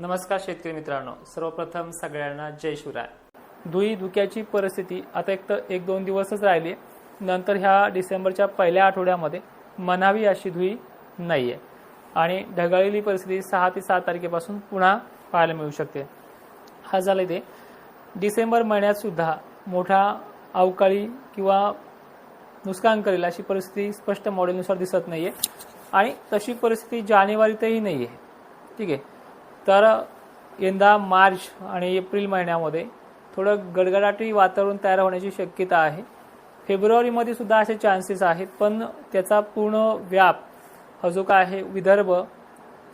नमस्कार शेतकरी मित्रांनो सर्वप्रथम सगळ्यांना जय शिवराय. धुई धुक्याची परिस्थिती आता एक तर एक दोन दिवसच राहिली नंतर ह्या डिसेंबरच्या पहिल्या आठवड्यामध्ये म्हणावी अशी धुई नाही आहे आणि ढगाळलेली परिस्थिती सहा ते सात तारखेपासून पुन्हा पाहायला मिळू शकते. हा झालं ते डिसेंबर महिन्यात सुद्धा मोठा अवकाळी किंवा नुकसान करेल अशी परिस्थिती स्पष्ट मॉडेलनुसार दिसत नाहीये. आणि तशी परिस्थिती जानेवारीतही नाही आहे ठीक आहे. तर यंदा मार्च आणि एप्रिल महिन्यामध्ये थोडं गडगडाटी वातावरण तयार होण्याची शक्यता आहे. फेब्रुवारीमध्ये सुद्धा असे चान्सेस आहेत पण त्याचा पूर्ण व्याप हा जो काय आहे विदर्भ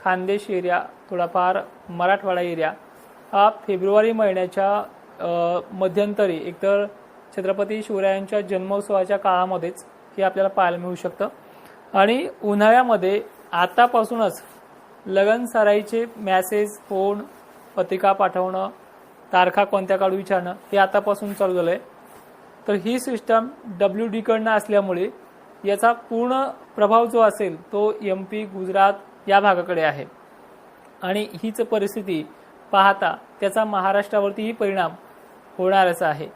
खानदेश एरिया थोडाफार मराठवाडा एरिया हा फेब्रुवारी महिन्याच्या मध्यंतरी एकतर छत्रपती शिवरायांच्या जन्मोत्सवाच्या काळामध्येच हे आपल्याला पाहायला मिळू शकतं. आणि उन्हाळ्यामध्ये आतापासूनच लगन सराईचे मॅसेज फोन पत्रिका पाठवणं तारखा कोणत्या काढू विचारणं हे आतापासून चालू झालं आहे तर ही सिस्टम डब्ल्यू डीकडनं असल्यामुळे याचा पूर्ण प्रभाव जो असेल तो एम पी गुजरात या भागाकडे आहे. आणि हीच परिस्थिती पाहता त्याचा महाराष्ट्रावरतीही परिणाम होणारच आहे.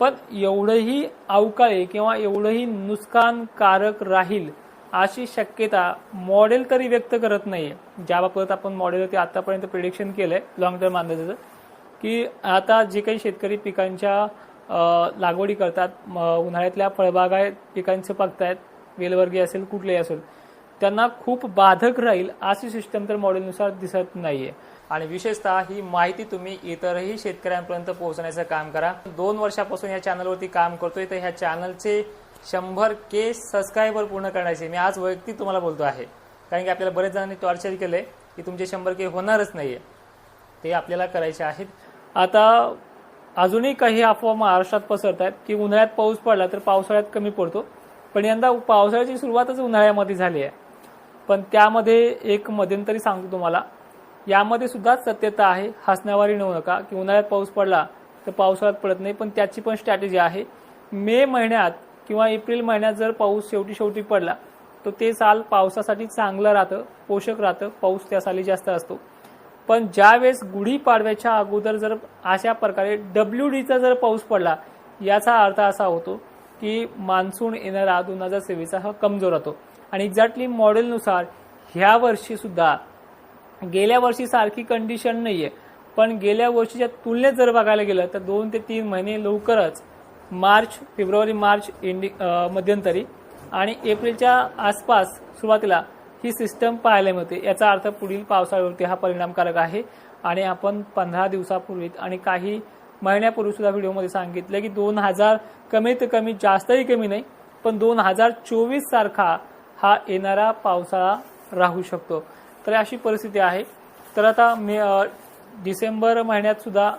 पण एवढंही अवकाळी किंवा एवढंही नुकसानकारक राहील अशी शक्यता मॉडेल तरी व्यक्त करत नाहीये. ज्याबाबत आपण मॉडेलवरती आतापर्यंत प्रिडिक्शन केलंय लॉंग टर्म अंदाजाचं की आता जे काही शेतकरी पिकांच्या लागवडी करतात उन्हाळ्यातल्या फळबागा पिकांचं बघतायत वेलवर्गीय असेल कुठलेही असेल त्यांना खूप बाधक राहील अशी सिस्टम तर मॉडेलनुसार दिसत नाहीये. आणि विशेषतः ही माहिती तुम्ही इतरही शेतकऱ्यांपर्यंत पोहोचण्याचं काम करा. दोन वर्षापासून या चॅनलवरती काम करतोय तर ह्या चॅनलचे शंभर के सबस्क्रायबर पूर्ण करण्याचे. मी आज वैयक्तिक तुम्हाला बोलतो आहे. कारण की आपल्याला बरेच जणांनी टॉर्चर केलंय की तुमचे शंभर के होणारच नाहीये. ते आपल्याला करायचे आहेत. आता अजूनही काही अफवा महाराष्ट्रात पसरत आहेत की उन्हाळ्यात पाऊस पडला तर पावसाळ्यात कमी पडतो. पण यंदा पावसाळ्याची सुरुवातच उन्हाळ्यामध्ये झाली आहे. पण त्यामध्ये एक मध्यंतरी सांगतो तुम्हाला. यामध्ये सुद्धा सत्यता आहे. हसण्यावारी नेऊ नका. की उन्हाळ्यात पाऊस पडला तर पावसाळ्यात पडत नाही. पण त्याची पण स्ट्रॅटेजी आहे. मे महिन्यात किंवा एप्रिल महिन्यात जर पाऊस शेवटी शेवटी पडला तर ते साल पावसासाठी चांगलं राहतं पोषक राहतं पाऊस त्या साली जास्त असतो. पण ज्यावेळेस गुढीपाडव्याच्या अगोदर जर अशा प्रकारे डब्ल्यू डीचा जर पाऊस पडला याचा अर्थ असा होतो की मान्सून येणारा दोन हजार सेवेचा हा कमजोर होतो. आणि एक्झॅक्टली मॉडेलनुसार ह्या वर्षी सुद्धा गेल्या वर्षी सारखी कंडिशन नाहीये पण गेल्या वर्षीच्या तुलनेत जर बघायला गेलं तर दोन ते तीन महिने लवकरच मार्च फेब्रुवारी मार्च एंडिंग मध्यंतरी आणि एप्रिलच्या आसपास सुरुवातीला ही सिस्टम पाहायला मिळते. याचा अर्थ पुढील पावसाळ्यावरती हा परिणामकारक आहे आणि आपण पंधरा दिवसापूर्वी आणि काही महिन्यापूर्वी सुद्धा व्हिडिओमध्ये सांगितलं की दोन हजार कमीत कमी जास्तही कमी नाही पण दोन हजार चोवीस सारखा हा येणारा पावसाळा राहू शकतो. तर अशी परिस्थिती आहे. तर आता मे डिसेंबर महिन्यात सुद्धा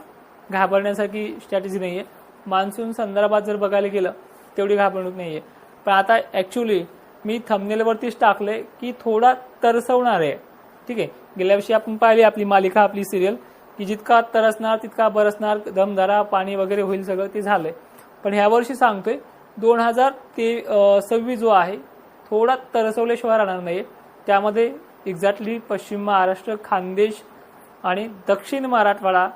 घाबरण्यासारखी स्ट्रॅटेजी आहे मान्सून संदर्भात जर बघायला गेलं तेवढी घाबरणूक नाहीये. पण आता ऍक्च्युली मी थंबनेलवरतीच टाकले की थोडा तरसवणार आहे. ठीक आहे? गेल्या वर्षी आपण पाहिली आपली मालिका आपली सिरियल की जितका तरसणार तितका बरसणार दमधरा पाणी वगैरे होईल सगळं ते झालंय. पण ह्या वर्षी सांगतोय दोन हजार ते सव्वीस जो आहे थोडा तरसवल्याशिवाय राहणार नाही त्यामध्ये एक्झॅक्टली पश्चिम महाराष्ट्र खानदेश आणि दक्षिण मराठवाडा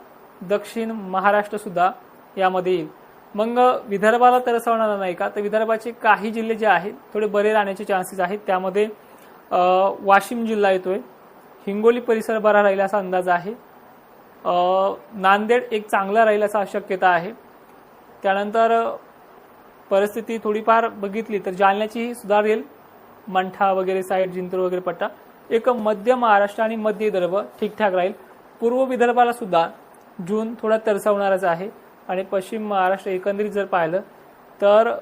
दक्षिण महाराष्ट्र सुद्धा यामध्ये येईल. मग विदर्भाला तरसवणार नाही का? तर विदर्भाचे काही जिल्हे जे आहेत थोडे बरे राहण्याचे चान्सेस आहेत. त्यामध्ये वाशिम जिल्हा येतोय. हिंगोली परिसर बरा राहील असा अंदाज आहे. नांदेड एक चांगला राहील असा शक्यता आहे. त्यानंतर परिस्थिती थोडीफार बघितली तर जालन्याचीही सुधारेल मंठा वगैरे साईड जिंतूर वगैरे पट्टा. एक मध्य महाराष्ट्र आणि मध्य विदर्भ ठीकठाक राहील. पूर्व विदर्भाला सुद्धा जून थोडा तरसवणारच आहे. आणि पश्चिम महाराष्ट्र एकंदरीत जर पाहिलं तर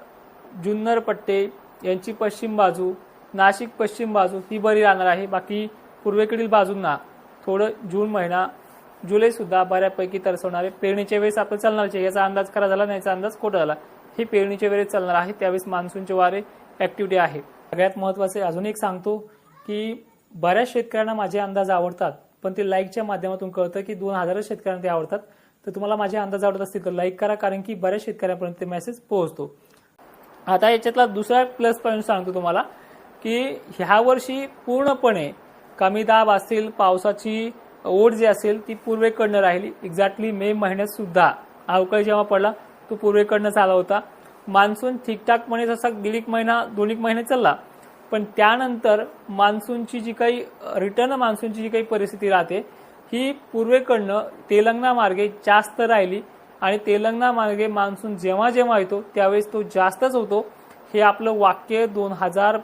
जुन्नर पट्टे यांची पश्चिम बाजू नाशिक पश्चिम बाजू ही बरी राहणार आहे. बाकी पूर्वेकडील बाजूंना थोडं जून महिना जुलै सुद्धा बऱ्यापैकी तरसवणारे पेरणीच्या वेळेस आपलं चालणार आहे. याचा अंदाज खरा झाला नाही याचा अंदाज खोटा झाला. हे पेरणीच्या वेळेस चालणार आहे. त्यावेळेस मान्सूनचे वारे ऍक्टिव्हिटी आहे. सगळ्यात महत्त्वाचे अजून एक सांगतो की बऱ्याच शेतकऱ्यांना माझे अंदाज आवडतात पण ते लाईकच्या माध्यमातून कळतं की दोन हजारच शेतकऱ्यांना ते आवडतात. तर तुम्हाला माझे अंदाज आवडत असतील तर लाईक करा कारण की बऱ्याच शेतकऱ्यांपर्यंत ते मेसेज पोहोचतो. आता याच्यातला दुसरा प्लस पॉईंट सांगतो तुम्हाला की ह्या वर्षी पूर्णपणे कमी दाब असतील पावसाची ओढ जी असेल ती पूर्वेकडनं राहिली. एक्झॅक्टली मे महिन्यात सुद्धा. अवकाळी जेव्हा पडला तो पूर्वेकडनं आला होता. मान्सून ठीकठाकपणे जसा दीड एक महिना दोन एक महिने चालला पण त्यानंतर मान्सूनची जी काही रिटर्न मान्सूनची जी काही परिस्थिती राहते ही पूर्वेकडनं तेलंगणा मार्गे जास्त राहिली आणि तेलंगणा मार्गे मान्सून जेव्हा जेव्हा येतो त्यावेळेस तो जास्तच होतो. हे आपलं वाक्य दोन हजार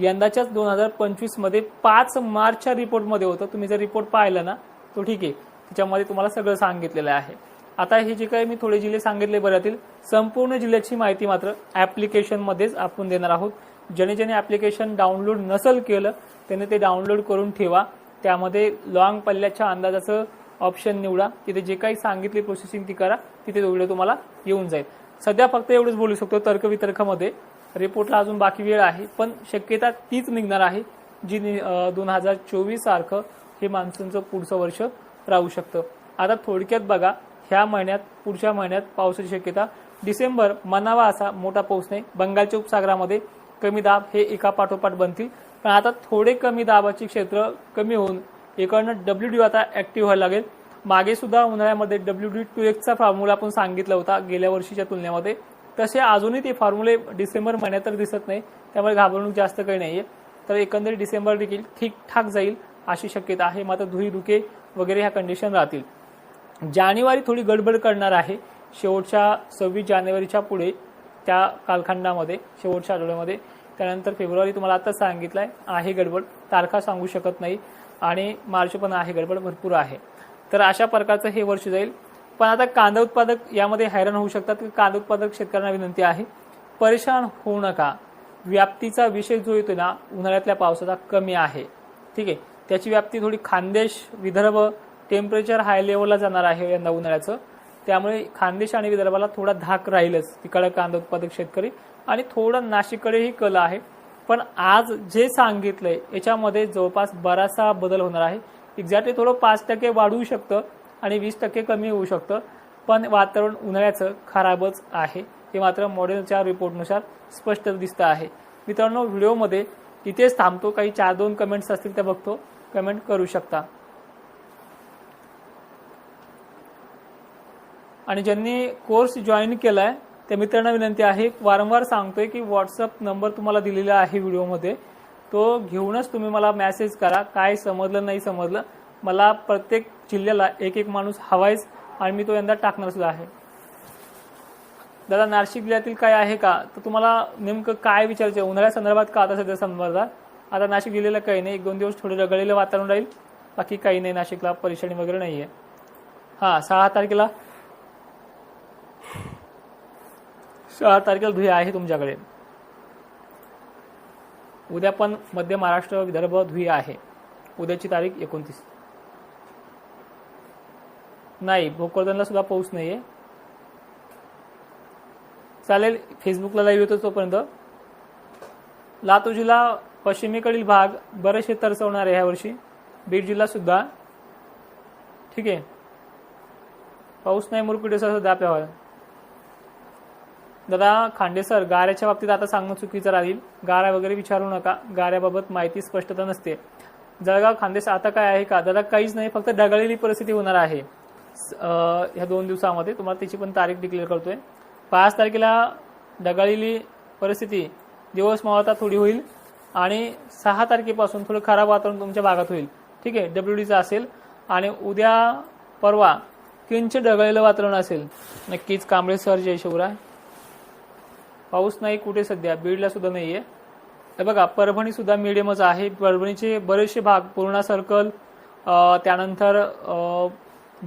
यंदाच्याच दोन हजार पंचवीसमध्ये पाच मार्चच्या रिपोर्टमध्ये होतं. तुम्ही जर रिपोर्ट पाहिला ना तो ठीक आहे. त्याच्यामध्ये तुम्हाला सगळं सांगितलेलं आहे. आता हे जे काही मी थोडे जिल्हे सांगितले बऱ्यातील संपूर्ण जिल्ह्याची माहिती मात्र ॲप्लिकेशनमध्येच आपण देणार आहोत. ज्याने ज्याने ऍप्लिकेशन डाउनलोड नसल केलं त्याने ते डाउनलोड करून ठेवा. त्यामध्ये लॉंग पल्ल्याच्या अंदाजाचं ऑप्शन निवडा. तिथे जे काही सांगितली प्रोसेसिंग ती करा. तिथे तो व्हिडिओ तुम्हाला येऊन जाईल. सध्या फक्त एवढंच बोलू शकतो तर्कवितर्कामध्ये. रिपोर्टला अजून बाकी वेळ आहे पण शक्यता तीच निघणार आहे जी दोन हजार चोवीस सारखं हे मान्सूनचं पुढचं वर्ष राहू शकतं. आता थोडक्यात बघा ह्या महिन्यात पुढच्या महिन्यात पावसाची शक्यता. डिसेंबर मनावा असा मोठा पाऊस नाही. बंगालच्या उपसागरामध्ये कमी दाब हे एका पाठोपाठ बनतील. पण आता थोडे कमी दाबाचे क्षेत्र कमी होऊन इकडनं डब्ल्यू डी आता ऍक्टिव्ह व्हायला लागेल. मागे सुद्धा उन्हाळ्यामध्ये डब्ल्यू डी टू एक्सचा फॉर्म्युला आपण सांगितला होता गेल्या वर्षीच्या तुलनेमध्ये. तसे अजूनही ते फॉर्म्युले डिसेंबर महिन्यात तर दिसत नाही त्यामुळे घाबरणूक जास्त काही नाहीये. तर एकंदरीत डिसेंबर देखील ठीकठाक जाईल अशी शक्यता आहे. मात्र धुई धुके वगैरे ह्या कंडिशन राहतील. जानेवारी थोडी गडबड करणार आहे. शेवटच्या सव्वीस जानेवारीच्या पुढे त्या कालखंडामध्ये शेवटच्या आठवड्यामध्ये. त्यानंतर फेब्रुवारी तुम्हाला आता सांगितलंय आहे गडबड. तारखा सांगू शकत नाही. आणि मार्च पण आहे गडबड भरपूर आहे. तर अशा प्रकारचं हे वर्ष जाईल. पण आता कांदा उत्पादक यामध्ये हैराण होऊ शकतात की कांदा उत्पादक शेतकऱ्यांना विनंती आहे परेशान होऊ नका. व्याप्तीचा विषय जो येतो ना उन्हाळ्यातल्या पावसाचा कमी आहे. ठीक आहे? त्याची व्याप्ती थोडी खानदेश विदर्भ टेम्परेचर हाय लेवलला जाणार आहे यंदा उन्हाळ्याचं. त्यामुळे खानदेश आणि विदर्भाला थोडा धाक राहीलच. तिकडे कांदा उत्पादक शेतकरी आणि थोडं नाशिककडेही कल आहे. पण आज जे सांगितलंय याच्यामध्ये जवळपास बराचसा बदल होणार आहे. एक्झॅक्टली थोडं पाच टक्के वाढू शकतं आणि वीस टक्के कमी होऊ शकतं. पण वातावरण उन्हाळ्याचं खराबच आहे. हे मात्र मॉडेलच्या रिपोर्टनुसार स्पष्ट दिसतं आहे. मित्रांनो व्हिडिओमध्ये इथेच थांबतो. काही चार दोन कमेंट्स असतील त्या बघतो. कमेंट करू शकता. आणि ज्यांनी कोर्स जॉईन केलाय त्या मित्रांना विनंती आहे वारंवार सांगतोय की व्हॉट्सअप नंबर तुम्हाला दिलेला आहे व्हिडिओमध्ये. तो घेऊनच तुम्ही मला मेसेज करा काय समजलं नाही समजलं. मला प्रत्येक जिल्ह्याला एक एक माणूस हवायच आणि मी तो यंदा टाकणार सुद्धा आहे. दादा नाशिक जिल्ह्यातील काय आहे का? तर तुम्हाला नेमकं काय विचारायचं आहे? उन्हाळ्या संदर्भात का आता सध्या संदर्भात आता नाशिक जिल्ह्याला काही नाही एक दोन दिवस थोडे रगळलेलं वातावरण राहील. बाकी काही नाही नाशिकला परेशानी वगैरे नाही आहे हा सहा तारखेला सोळा तारखेला धुळे आहे तुमच्याकडे. उद्या पण मध्य महाराष्ट्र विदर्भ धुळे आहे. उद्याची तारीख एकोणतीस. नाही भोकरदनला सुद्धा पाऊस नाहीये. चालेल फेसबुकला लाईव्ह येतो तोपर्यंत. लातूर जिल्हा पश्चिमेकडील भाग बरेचसे तरसवणार आहे ह्या बीड जिल्हा सुद्धा. ठीक आहे. पाऊस नाही मुरकुटे सध्या प्यावा दादा खांडेसर गाऱ्याच्या बाबतीत आता सांगणं चुकीचं राहील. गारा वगैरे विचारू नका. गाऱ्याबाबत माहिती स्पष्टता नसते. जळगाव खांदेसर आता काय आहे का? दादा काहीच नाही फक्त ढगाळलेली परिस्थिती होणार आहे. ह्या दोन दिवसामध्ये. तुम्हाला त्याची पण तारीख डिक्लेअर करतोय. पाच तारखेला ढगाळलेली परिस्थिती दिवस मावळता थोडी होईल आणि सहा तारखेपासून थोडं खराब वातावरण तुमच्या भागात होईल. ठीक आहे? डब्ल्यू डीचं असेल आणि उद्या परवा किंच ढगळलेलं वातावरण असेल. नक्कीच कांबळे सर जय शिवराय पाऊस नाही कुठे सध्या? बीडला सुद्धा नाहीये. तर बघा परभणी सुद्धा मिडियमच आहे. परभणीचे बरेचसे भाग पूर्णा सर्कल त्यानंतर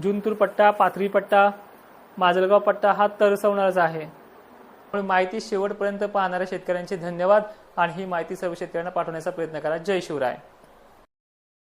जुंतूर पट्टा पाथरी पट्टा माजलगाव पट्टा हा तरसवणारच आहे. त्यामुळे माहिती शेवटपर्यंत पाहणाऱ्या शेतकऱ्यांचे धन्यवाद आणि ही माहिती सर्व शेतकऱ्यांना पाठवण्याचा प्रयत्न करा. जय शिवराय.